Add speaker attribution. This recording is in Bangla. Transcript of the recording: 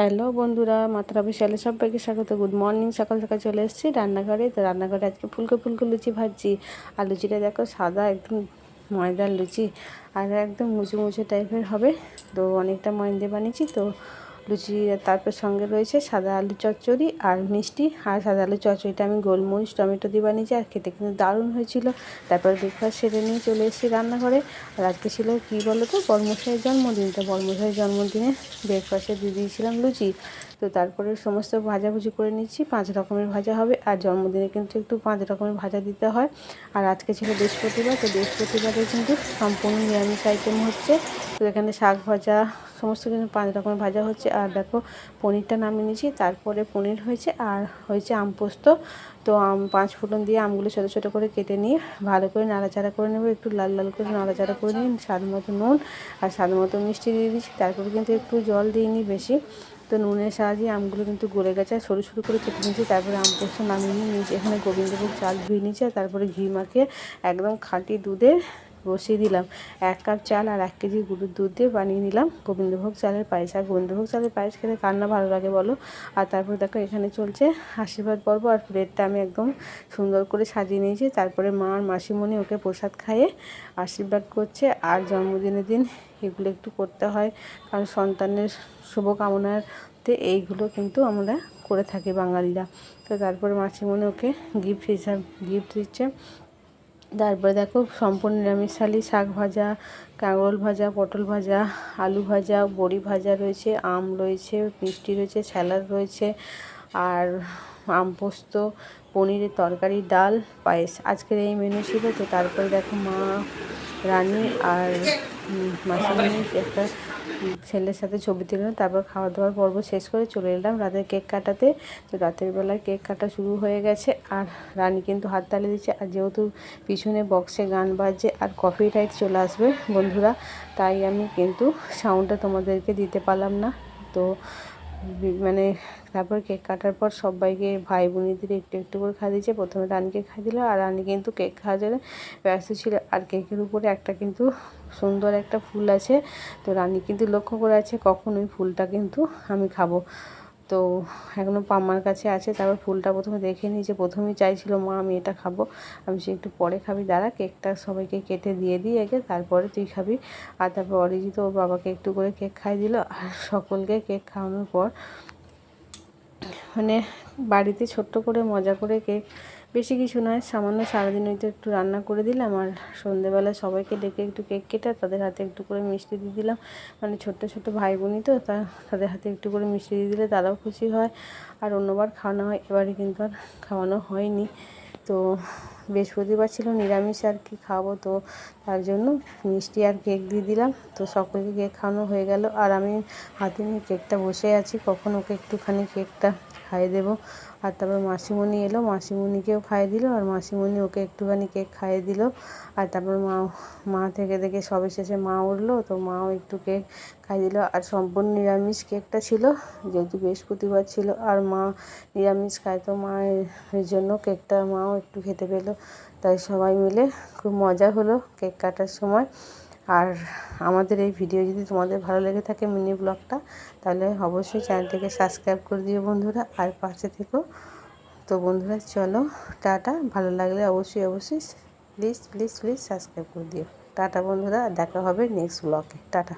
Speaker 1: হ্যালো বন্ধুরা, মাত্রা বিশালে সবাইকে স্বাগত। গুড মর্নিং সকাল সকাল চলে এসেছি রান্নাঘরে। তো রান্নাঘরে আজকে ফুলকো ফুলকো লুচি ভাজছি। আর লুচিটা দেখো সাদা একদম ময়দার লুচি। আর একদম মুচু মুচু টাইপের হবে। তো অনেকটা ময়দা বানিয়েছি, তো লুচি তারপর সঙ্গে রয়েছে সাদা আলু চচ্চড়ি আর মিষ্টি আর সাদা আলু চচ্চড়িটা আমি গোলমরিচ, টমেটো দিয়ে বানিয়েছি আর খেতে কিন্তু দারুণ হয়েছিল। তারপর ব্রেকফাস্ট সেরে নিয়ে চলে এসেছি রান্নাঘরে। আর আজকে ছিল কী বলো তো বর্মশাইয়ের জন্মদিন। তো বর্মশাইয়ের জন্মদিনে ব্রেকফাস্টে দিয়ে দিয়েছিলাম লুচি। তো তারপরে সমস্ত ভাজাভুজি করে নিচ্ছি। পাঁচ রকমের ভাজা হবে। আর জন্মদিনে কিন্তু একটু পাঁচ রকমের ভাজা দিতে হয়। আর আজকে ছিল বৃহস্পতিবার। তো বৃহস্পতিবারে কিন্তু সম্পূর্ণ নিরামিষ আইটেম হচ্ছে। তো এখানে শাক ভাজা সমস্ত কিছু পাঁচ রকমের ভাজা হচ্ছে। আর দেখো, পনিরটা নামিয়ে নিয়েছি, তারপরে পনির হয়েছে আর হয়েছে আম পোস্ত। তো আম, পাঁচ ফোড়ন দিয়ে আমগুলো ছোটো ছোটো করে কেটে নিয়ে ভালো করে নাড়াচাড়া করে নেব, একটু লাল লাল করে নাড়াচাড়া করে নিই স্বাদ মতো নুন আর স্বাদ মতো মিষ্টি দিয়ে দিচ্ছি। তারপরে কিন্তু একটু জল দিইনি বেশি। তো নুনের সাহায্যে আমগুলো কিন্তু গলে গেছে আর সরু সরু করে কেটে নিয়েছি। তারপরে আম পোস্ত নামিয়ে নিয়েছি। এখানে গোবিন্দভোগ চাল ধুয়ে নিয়েছি আর তারপরে ঘি মাখিয়ে একদম খাঁটি দুধের বসিয়ে দিলাম। এক কাপ চাল আর এক কেজি গরুর দুধ দিয়ে বানিয়ে নিলাম। গোবিন্দভোগ চালের পায়েস। আর গোবিন্দভোগ চালের পায়েস খেতে কার না ভালো লাগে বলো? আর তারপর দেখো এখানে চলছে আশীর্বাদ পর্ব। আর প্লেটটা আমি একদম সুন্দর করে সাজিয়ে নিয়েছি। তারপরে মা আর মাসিমণি ওকে প্রসাদ খাইয়ে আশীর্বাদ করছে। আর জন্মদিনের দিন এগুলো একটু করতে হয়। কারণ সন্তানের শুভকামনাতে এইগুলো কিন্তু আমরা করে থাকি বাঙালিরা। তো তারপরে মাসিমণি ওকে গিফট হিসাব গিফট দিচ্ছে। তারপরে দেখো সম্পূর্ণ নিরামিষালি শাক ভাজা কাঁকরোল ভাজা, পটল ভাজা, আলু ভাজা, বড়ি ভাজা রয়েছে, আম রয়েছে, মিষ্টি রয়েছে, স্যালাড রয়েছে, আর আম পোস্ত পনিরের তরকারি, ডাল, পায়েস। আজকের এই মেনু ছিল, তো তারপরে দেখো মা, রানী আর মাসিমণি একটা ছেলের সাথে ছবি তুললাম তারপর খাওয়া দাওয়ার পর্ব শেষ করে চলে এলাম। রাতের কেক কাটাতে। তো রাতের বেলায় কেক কাটা শুরু হয়ে গেছে, আর রানী কিন্তু হাত তালে দিচ্ছে, আর যেহেতু পিছনে বক্সে গান বাজছে আর কপি টাইট চলে আসবে বন্ধুরা, তাই আমি কিন্তু সাউন্ডটা তোমাদেরকে দিতে পারলাম না। তো মানে তারপর কেক কাটার পর সবাইকে ভাই বোনদের একটু একটু করে খাই দিয়েছে। প্রথমে রানীকে খাই দিল আর রানি কিন্তু কেক জন্য ব্যস্ত ছিল। আর কেকের উপরে একটা কিন্তু সুন্দর একটা ফুল আছে। তো রানি কিন্তু লক্ষ্য করে আছে কখন ওই ফুলটা কিন্তু আমি খাব। তো এখনও পাম্মার কাছে আছে, তারপর ফুলটা প্রথমে দেখে নিই যে প্রথমেই চাইছিল, মা, আমি এটা খাব। আমি সে একটু পরে খাবি, দাঁড়া, কেকটা সবাইকে কেটে দিয়ে দিই একে, তারপরে তুই খাবি। আর তারপর অরিজিৎ ওর বাবাকে একটু করে কেক খাই দিল। আর সকলকে কেক খাওয়ানোর পর মানে বাড়িতে ছোট্ট করে মজা করে কেক বেশি কিছু নয়, সামান্য সারাদিন হয়তো একটু রান্না করে দিলাম আর সন্ধেবেলা সবাইকে ডেকে একটু কেক কেটে তাদের হাতে একটু করে মিষ্টি দিয়ে দিলাম। মানে ছোট্ট ছোট্ট ভাই বোনই তো, তা তাদের হাতে একটু করে মিষ্টি দিয়ে দিলে তারাও খুশি হয়। আর অন্যবার খাওয়ানো হয়, এবারে কিন্তু আর খাওয়ানো হয়নি। তো বৃহস্পতিবার ছিল, নিরামিষ আর কি খাব তো তার জন্য মিষ্টি আর কেক দিয়ে দিলাম। তো সকলকে কেক খাওয়ানো হয়ে গেল। আর আমি হাতে নিয়ে কেকটা বসে আছি, কখন ওকে একটুখানি কেকটা খাইয়ে দেবো। আর তারপর মাসিমণি এলো, মাসিমণিকেও খাইয়ে দিল আর মাসিমণি ওকে একটুখানি কেক খাইয়ে দিল। আর তারপর মা মা থেকে দেখে সবে শেষে মা উঠল, তো মাও একটু কেক খাইয়ে দিল। আর সম্পূর্ণ নিরামিষ কেকটা ছিল, যেহেতু বৃহস্পতিবার ছিল আর মা নিরামিষ খায়, তো মায়ের জন্য কেকটা মাও একটু খেতে পেল। তাই সবাই মিলে খুব মজা হলো কেক কাটার সময়। আর আমাদের এই ভিডিও যদি তোমাদের ভালো লেগে থাকে মিনি ব্লগটা, তাহলে অবশ্যই চ্যানেলটিকে সাবস্ক্রাইব করে দিও বন্ধুরা, আর পাশে থেকেও তো বন্ধুরা, চলো, টাটা। ভালো লাগলে অবশ্যই অবশ্যই প্লিজ প্লিজ প্লিজ সাবস্ক্রাইব করে দিও। টাটা বন্ধুরা দেখা হবে নেক্সট ব্লগে টাটা।